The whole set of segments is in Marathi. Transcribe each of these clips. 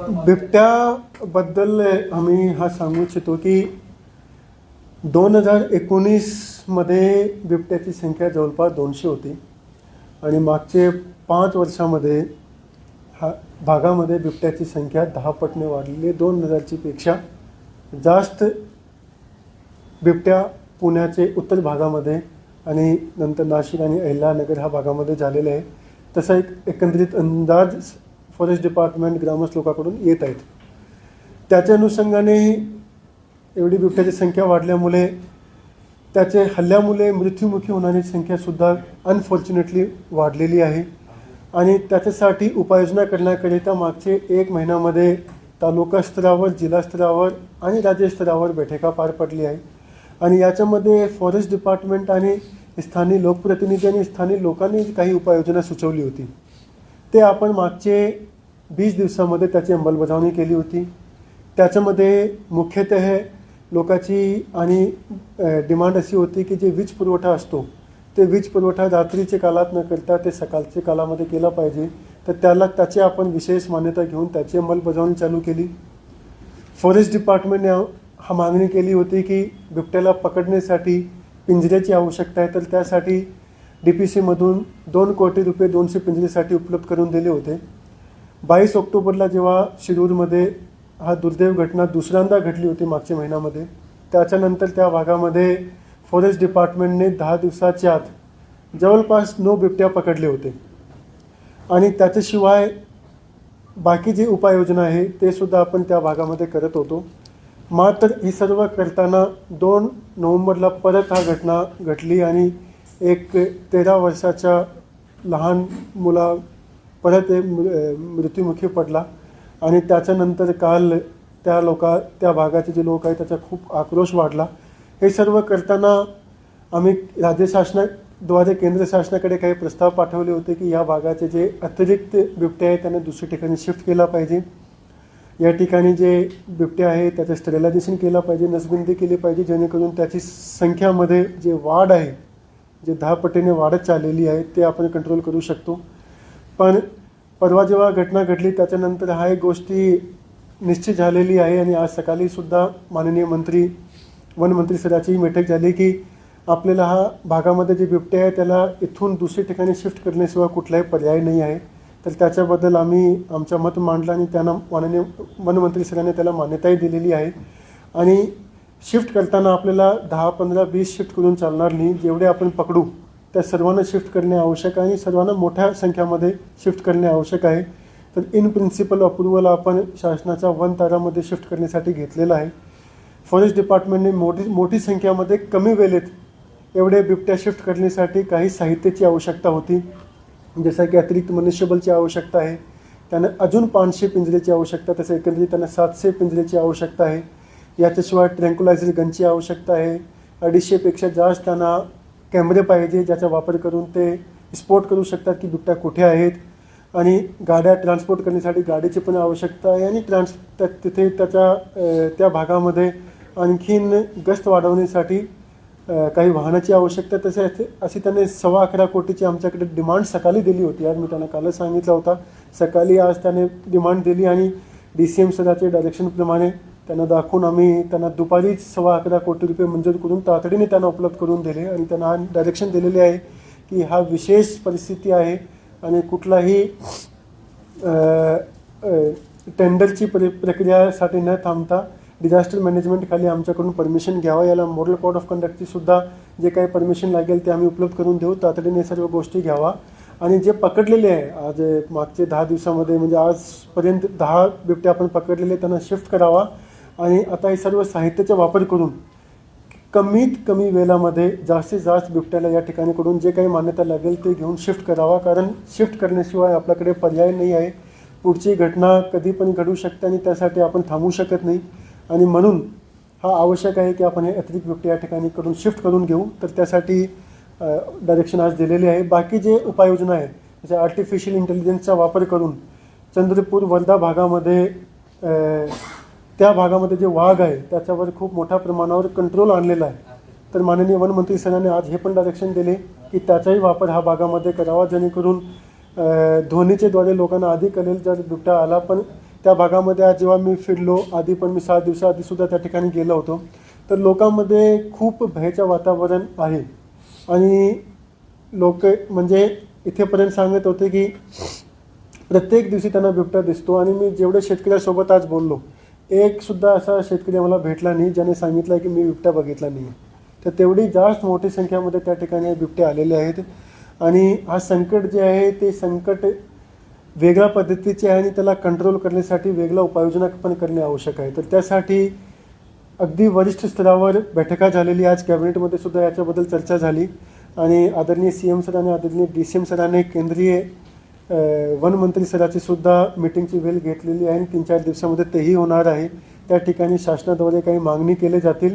बिबट्याबद्दल आम्ही हा सांगू इच्छितो की दोन हजार एकोणीसमध्ये बिबट्याची संख्या जवळपास दोनशे होती. आणि मागचे पाच वर्षामध्ये हा भागामध्ये बिबट्याची संख्या दहा पटने वाढलेली आहे. दोन हजारची पेक्षा जास्त बिबट्या पुण्याचे उत्तर भागामध्ये आणि नंतर नाशिक आणि अहिल्यानगर ह्या भागामध्ये झालेले आहे. तसा एक एकंदरीत अंदाज फॉरेस्ट डिपार्टमेंट ग्रामस्थ लोकांकडून येत आहेत. त्याच्या अनुषंगाने एवढी बिबट्याची संख्या वाढल्यामुळे त्याचे हल्ल्यामुळे मृत्युमुखी होणारी संख्यासुद्धा अनफॉर्च्युनेटली वाढलेली आहे. आणि त्याच्यासाठी उपाययोजना करण्याकरिता मागचे एक महिन्यामध्ये तालुका स्तरावर जिल्हा स्तरावर आणि राज्य स्तरावर बैठका पार पडली आहे. आणि याच्यामध्ये फॉरेस्ट डिपार्टमेंट आणि स्थानिक लोकप्रतिनिधी आणि स्थानिक लोकांनी काही उपाययोजना सुचवली होती. ते आपण मागचे वीस दिवसामध्ये त्याची अंमलबजावणी केली होती. त्याच्यामध्ये मुख्यतः लोकाची आणि डिमांड अशी होती की जे वीज पुरवठा असतो ते वीज पुरवठा रात्रीचे कालात न करता ते सकाळच्या कालामध्ये केला पाहिजे. तर त्याला त्याची आपण विशेष मान्यता घेऊन त्याची अंमलबजावणी चालू केली. फॉरेस्ट डिपार्टमेंटने हा मागणी केली होती की बिबट्याला पकडण्यासाठी पिंजऱ्याची आवश्यकता आहे तर त्यासाठी डी पी सीमधून दोन कोटी रुपये दोनशे पिंजरीसाठी उपलब्ध करून दिले होते. बावीस ऑक्टोबरला जेव्हा शिरूरमध्ये हा दुर्दैव घटना दुसऱ्यांदा घडली होती मागच्या महिन्यामध्ये त्याच्यानंतर त्या भागामध्ये फॉरेस्ट डिपार्टमेंटने दहा दिवसाच्या आत जवळपास नऊ बिबट्या पकडले होते. आणि त्याच्याशिवाय बाकी जी उपाययोजना आहे ते सुद्धा आपण त्या भागामध्ये करत होतो. मात्र ही सर्व करताना दोन नोव्हेंबरला परत हा घटना घडली आणि एक तेरा वर्षाच्या लहान मुला परत एक मृ- मृत्युमुखी पडला. आणि त्याच्यानंतर काल त्या लोका त्या भागाचे जे लोक आहेत त्याचा खूप आक्रोश वाढला. हे सर्व करताना आम्ही राज्य शासनाद्वारे केंद्र शासनाकडे काही प्रस्ताव पाठवले होते की या भागाचे जे अतिरिक्त बिबटे आहेत त्यांना दुसऱ्या ठिकाणी शिफ्ट केला पाहिजे. या ठिकाणी जे बिबटे आहे त्याचं स्टेरिलायझेशन केलं पाहिजे नसबंदी केली पाहिजे जेणेकरून त्याची संख्यामध्ये जे वाढ आहे जे दहा पटीने वाढत चाललेली आहे ते आपण कंट्रोल करू शकतो. पण परवा जेव्हा घटना घडली त्याच्यानंतर हा एक गोष्टी निश्चित झालेली आहे आणि आज सकाळी सुद्धा माननीय मंत्री वनमंत्री सराची बैठक झाली की आपल्याला हा भागामध्ये जे बिबटे आहे त्याला इथून दुसऱ्या ठिकाणी शिफ्ट करण्याशिवाय कुठलाही पर्याय नाही आहे. तर त्याच्याबद्दल आम्ही आमचं मत मांडलं आणि त्यांना माननीय वनमंत्री सरांनी त्याला मान्यताही दिलेली आहे. आणि शिफ्ट करताना आपल्याला दहा पंधरा वीस शिफ्ट करून चालणार नाही. जेवढे आपण पकडू त्या सर्वांना शिफ्ट करणे आवश्यक आहे आणि सर्वांना मोठ्या संख्यामध्ये शिफ्ट करणे आवश्यक आहे. तर इन प्रिन्सिपल अप्रुव्हल आपण शासनाचा वन तारामध्ये शिफ्ट करण्यासाठी घेतलेला आहे. फॉरेस्ट डिपार्टमेंटने मोठी मोठी संख्यामध्ये कमी वेळेत एवढे बिबट्या शिफ्ट करण्यासाठी काही साहित्याची आवश्यकता होती. जसं की अतिरिक्त मनुष्यबलची आवश्यकता आहे. त्यांना अजून पाचशे पिंजऱ्याची आवश्यकता तसं एकंदरीत त्यांना सातशे पिंजऱ्याची आवश्यकता आहे. याच्याशिवाय ट्रँक्युलायझर गनची आवश्यकता आहे. अडीचशेपेक्षा जास्त त्यांना कॅमेरे पाहिजे ज्याचा वापर करून ते स्पॉट करू शकतात की बिबट्या कुठे आहेत. आणि गाड्या ट्रान्सपोर्ट करण्यासाठी गाडीची पण आवश्यकता आहे आणि ट्रान्स तिथे त्याच्या त्या भागामध्ये आणखीन गस्त वाढवण्यासाठी काही वाहनाची आवश्यकता तसे अशी त्याने सव्वा अकरा कोटीची आमच्याकडे डिमांड सकाळी दिली होती. आज मी त्यांना कालच सांगितला होता. सकाळी आज त्याने डिमांड दिली आणि डी सी एम सदाचे डायरेक्शनप्रमाणे त्यांना दाखवून आम्ही त्यांना दुपारीच सव्वा अकरा कोटी रुपये मंजूर करून तातडीने त्यांना उपलब्ध करून दिले आणि त्यांना डायरेक्शन दिलेले आहे की हा विशेष परिस्थिती आहे आणि कुठलाही टेंडरची प्र प्रक्रियासाठी न थांबता डिझास्टर मॅनेजमेंटखाली आमच्याकडून परमिशन घ्यावा. याला मॉडल कोड ऑफ कंडक्टची सुद्धा जे काही परमिशन लागेल ते आम्ही उपलब्ध करून देऊ. तातडीने सर्व गोष्टी घ्यावा. आणि जे पकडलेले आहे आज मागचे दहा दिवसामध्ये म्हणजे आजपर्यंत दहा बिबटे आपण पकडलेले त्यांना शिफ्ट करावा. आणि आता हे सर्व साहित्याचा वापर करून कमीत कमी वेळामध्ये जास्तीत जास्त बिबट्याला या ठिकाणीकडून जे काही मान्यता लागेल ते घेऊन शिफ्ट करावा. कारण शिफ्ट करण्याशिवाय आपल्याकडे पर्याय नाही आहे. पुढची घटना कधी पण घडू शकते आणि त्यासाठी आपण थांबू शकत नाही. आणि म्हणून हा आवश्यक आहे की आपण हे अतिरिक्त बिबटे या ठिकाणीकडून शिफ्ट करून घेऊ. तर त्यासाठी डायरेक्शन आज दिलेली आहे. बाकी जे उपाययोजना आहे म्हणजे आर्टिफिशियल इंटेलिजन्सचा वापर करून चंद्रपूर वर्धा भागामध्ये त्या भागामध्ये जे वाघ आहे त्याच्यावर खूप मोठ्या प्रमाणावर कंट्रोल आणलेला आहे. तर माननीय वनमंत्री सरांनी आज हे पण डायरेक्शन दिले की त्याचाही वापर हा भागामध्ये करावा जेणेकरून अ, द्वारे लोकांना आधी कळेल जर बिबट्या आला पण त्या भागामध्ये आज जेव्हा मी फिरलो आधी पण मी सात दिवसाआधी सुद्धा त्या ठिकाणी गेलो होतो. तर लोकांमध्ये खूप भयाचं वातावरण आहे. आणि लोक म्हणजे इथेपर्यंत सांगत होते की प्रत्येक दिवशी त्यांना बिबट्या दिसतो. आणि मी जेवढे शेतकऱ्यासोबत आज बोललो एक सुद्धा असा शेतकरी आम्हाला भेटला नाही ज्याने सांगितलं की मी बिबट्या बघितला नाही तर तेवढी जास्त मोठी संख्यामध्ये त्या ठिकाणी बिबटे आलेले आहेत. आणि हा संकट जे आहे ते संकट वेगळ्या पद्धतीचे आहे आणि त्याला कंट्रोल करण्यासाठी वेगळा उपाययोजना पण करणे आवश्यक आहे. तर त्यासाठी अगदी वरिष्ठ स्तरावर बैठका झालेली आज कॅबिनेटमध्ये सुद्धा याच्याबद्दल चर्चा झाली. आणि आदरणीय सी एम सरांनी आदरणीय डी सी एम सरांनी केंद्रीय वनमंत्री सराची सुद्धा मिटिंगची वेळ घेतलेली आहे आणि तीन चार दिवसामध्ये तेही होणार आहे. त्या ठिकाणी शासनाद्वारे काही मागणी केले जातील.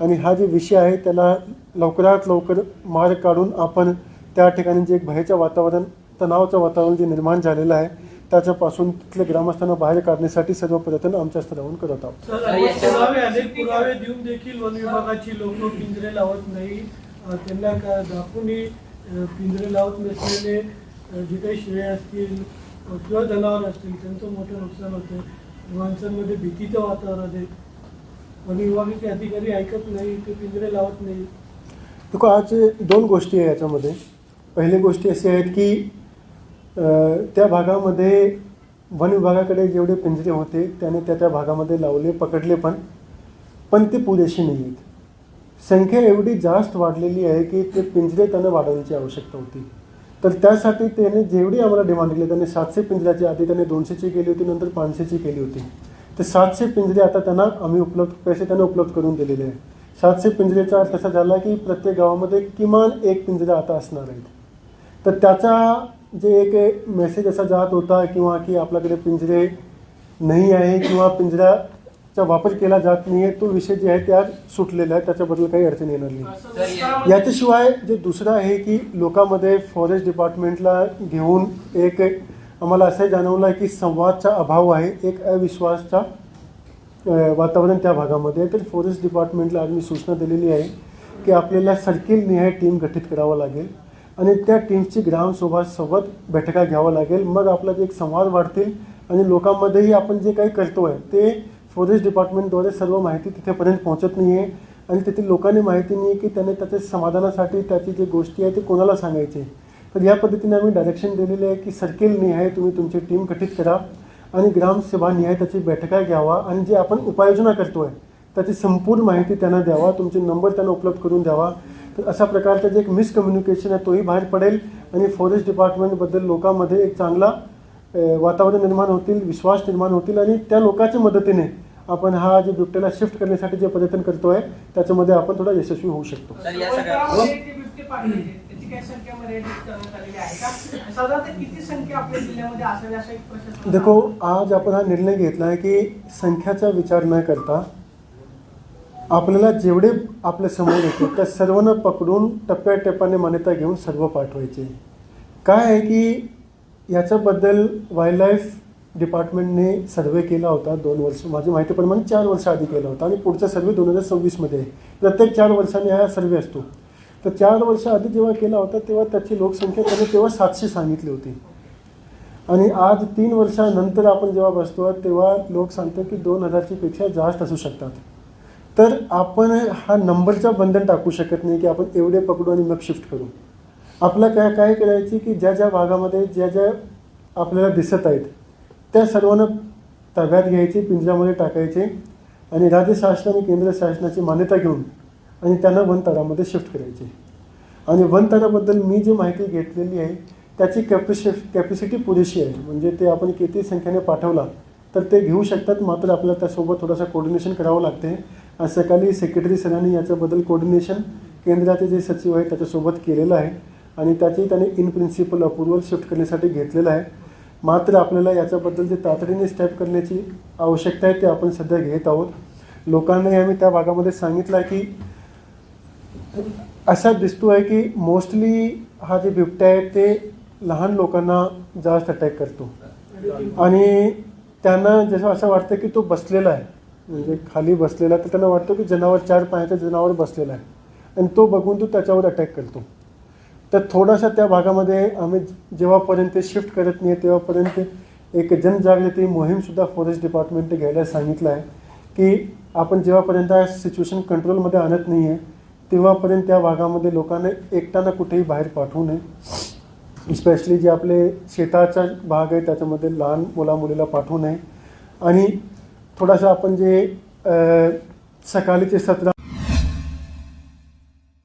आणि हा जे विषय आहे त्याला लवकरात लवकर मार्ग काढून आपण त्या ठिकाणी जे एक भयाचं वातावरण तणावाचं वातावरण जे निर्माण झालेलं आहे त्याच्यापासून तिथल्या ग्रामस्थांना बाहेर काढण्यासाठी सर्व प्रयत्न आमच्या स्तरावरून करत आहोत. अनेक पुरावे देऊन देखील वन विभागाची लोक पिंजरे लावत नाही त्यांना अं, पिंजरे लावत नसलेले जे काही असतील किंवा जनावर असतील त्यांचं मोठं नुकसान होतं. माणसांमध्ये भीतीचं वातावरण आहे. वन विभागाचे अधिकारी ऐकत नाही ते पिंजरे लावत नाही. तुका आज दोन गोष्टी आहे याच्यामध्ये. पहिली गोष्टी अशी आहेत की त्या भागामध्ये वन विभागाकडे जेवढे पिंजरे होते त्याने त्या त्या भागामध्ये लावले पकडले पण. पण ते पुरेशी नाही आहेत. संख्या एवढी जास्त वाढलेली आहे की ते पिंजरे त्यांना वाढवण्याची आवश्यकता होती. तर त्यासाठी त्याने जेवढी आम्हाला डिमांड केली त्याने सातशे पिंजऱ्याची आधी त्याने दोनशेची केली होती नंतर पाचशेची केली होती. ते सातशे पिंजरे आता त्यांना आम्ही उपलब्ध पैसे त्यांना उपलब्ध करून दिलेले आहे सातशे पिंजरेचा अर्थ असा झाला की प्रत्येक गावामध्ये किमान एक पिंजरा आता असणार आहेत. तर त्याचा जे एक मेसेज असा जात होता किंवा की आपल्याकडे पिंजरे नाही आहे किंवा चा वापर केला जात नाही आहे तो विषय जे आहे त्या सुटलेला आहे. त्याच्याबद्दल काही अडचण येणार नाही. याच्याशिवाय जे दुसरं आहे की लोकांमध्ये फॉरेस्ट डिपार्टमेंटला घेऊन एक आम्हाला असं जाणवलं आहे की संवादचा अभाव आहे. एक अविश्वासचा वातावरण त्या भागामध्ये तर फॉरेस्ट डिपार्टमेंटला आज मी सूचना दिलेली आहे की आपल्याला सर्किलनिहाय टीम गठीत करावं लागेल आणि त्या टीमची ग्रामसोबत सोबत बैठका घ्यावं लागेल. मग आपला जे एक संवाद वाढतील आणि लोकांमध्येही आपण जे काही करतो आहे ते फॉरेस्ट डिपार्टमेंटद्वारे सर्व माहिती तिथेपर्यंत पोहोचत नाही आहे आणि तेथील लोकांनी माहिती नाही आहे की त्याने त्याच्या समाधानासाठी त्याची जी गोष्टी आहे ते कोणाला सांगायचे. तर या पद्धतीने आम्ही डायरेक्शन दिलेले आहे की सर्किल निहाय तुम्ही तुमची टीम गठीत करा आणि ग्रामसभा निहाय त्याची बैठका घ्यावा आणि जे आपण उपाययोजना आहे त्याची संपूर्ण माहिती त्यांना द्यावा तुमचे नंबर त्यांना उपलब्ध करून द्यावा. तर अशा प्रकारचं जे एक मिसकम्युनिकेशन आहे तोही बाहेर पडेल आणि फॉरेस्ट डिपार्टमेंटबद्दल लोकांमध्ये एक चांगला वातावरण निर्माण होतील विश्वास निर्माण होतील आणि त्या लोकांच्या मदतीने आपण हा जे बिबट्याला शिफ्ट करण्यासाठी जे प्रयत्न करतोय त्याच्यामध्ये आपण थोडा यशस्वी होऊ शकतो. सर या सगळ्या वैभवामध्ये ते बिबटे पाठवले त्याची काही संख्या मर्यादित करण्यात आलेली आहे? का साधारणतः किती संख्या आपल्या जिल्ह्यामध्ये असावी असा एक प्रश्न देखो आज आपण हा निर्णय घेतला आहे की संख्याचा विचार न करता आपल्याला जेवढे आपल्यासमोर येते त्या सर्वांना पकडून टप्प्याटप्प्याने मान्यता घेऊन सर्व पाठवायचे. काय आहे की याच्याबद्दल वाईल्ड लाईफ डिपार्टमेंटने सर्वे केला होता दोन वर्ष. माझी माहितीप्रमाणे चार वर्ष आधी केला होता आणि पुढचा सर्वे दोन हजार सव्वीसमध्ये आहे प्रत्येक चार वर्षाने हा सर्वे असतो. तर चार वर्ष आधी जेव्हा केला होता तेव्हा त्याची लोकसंख्या त्याने तेव्हा सातशे सांगितली होती. आणि आज तीन वर्षानंतर आपण जेव्हा बसतो तेव्हा लोक सांगतात की दोन हजारची पेक्षा जास्त असू शकतात. तर आपण हा नंबरचा बंधन टाकू शकत नाही की आपण एवढे पकडू आणि मग शिफ्ट करू. आपलं काय काय करायची की ज्या ज्या भागामध्ये ज्या ज्या आपल्याला दिसत आहेत त्या सर्वांना ताब्यात घ्यायचे पिंजऱ्यामध्ये टाकायचे आणि राज्य शासन आणि केंद्र शासनाची मान्यता घेऊन आणि त्यांना वनतळामध्ये शिफ्ट करायचे. आणि वनतळाबद्दल मी जी माहिती घेतलेली आहे त्याची कॅपॅसि कॅपॅसिटी पुरेशी आहे. म्हणजे ते आपण किती संख्येने पाठवला तर ते घेऊ शकतात. मात्र आपल्याला त्यासोबत थोडंसं कोऑर्डिनेशन करावं लागते. आज सकाळी सेक्रेटरी सरांनी याच्याबद्दल कोऑर्डिनेशन केंद्राचे जे सचिव आहे त्याच्यासोबत केलेलं आहे. आणि त्याची त्याने इन प्रिन्सिपल अप्रुव्हल शिफ्ट करण्यासाठी घेतलेलं आहे. मात्र आपल्याला याच्याबद्दल जे तातडीने स्टेप करण्याची आवश्यकता आहे ते आपण सध्या घेत आहोत. लोकांनाही आम्ही त्या भागामध्ये सांगितलं आहे की असा दिसतो आहे की मोस्टली हा जे बिबट्या आहे ते लहान लोकांना जास्त अटॅक करतो. आणि त्यांना जसं असं वाटतं की तो बसलेला आहे. म्हणजे खाली बसलेला तर त्यांना वाटतं की जनावर चार पायाचं जनावर बसलेला आहे. आणि तो बघून तो त्याच्यावर अटॅक करतो. तर थोडासा त्या भागामध्ये आम्ही जेव्हापर्यंत शिफ्ट करत नाही तेव्हापर्यंत एक जनजागृती मोहीमसुद्धा फॉरेस्ट डिपार्टमेंटने घ्यायला सांगितलं आहे की आपण जेव्हापर्यंत सिच्युएशन कंट्रोलमध्ये आणत नाही आहे तेव्हापर्यंत त्या भागामध्ये लोकांना एकट्यानं कुठेही बाहेर पाठवू नये. स्पेशली जे आपले शेताचा भाग आहे त्याच्यामध्ये लहान मुलामुलीला पाठवू नये. आणि थोडासा आपण जे सकाळीचे सत्र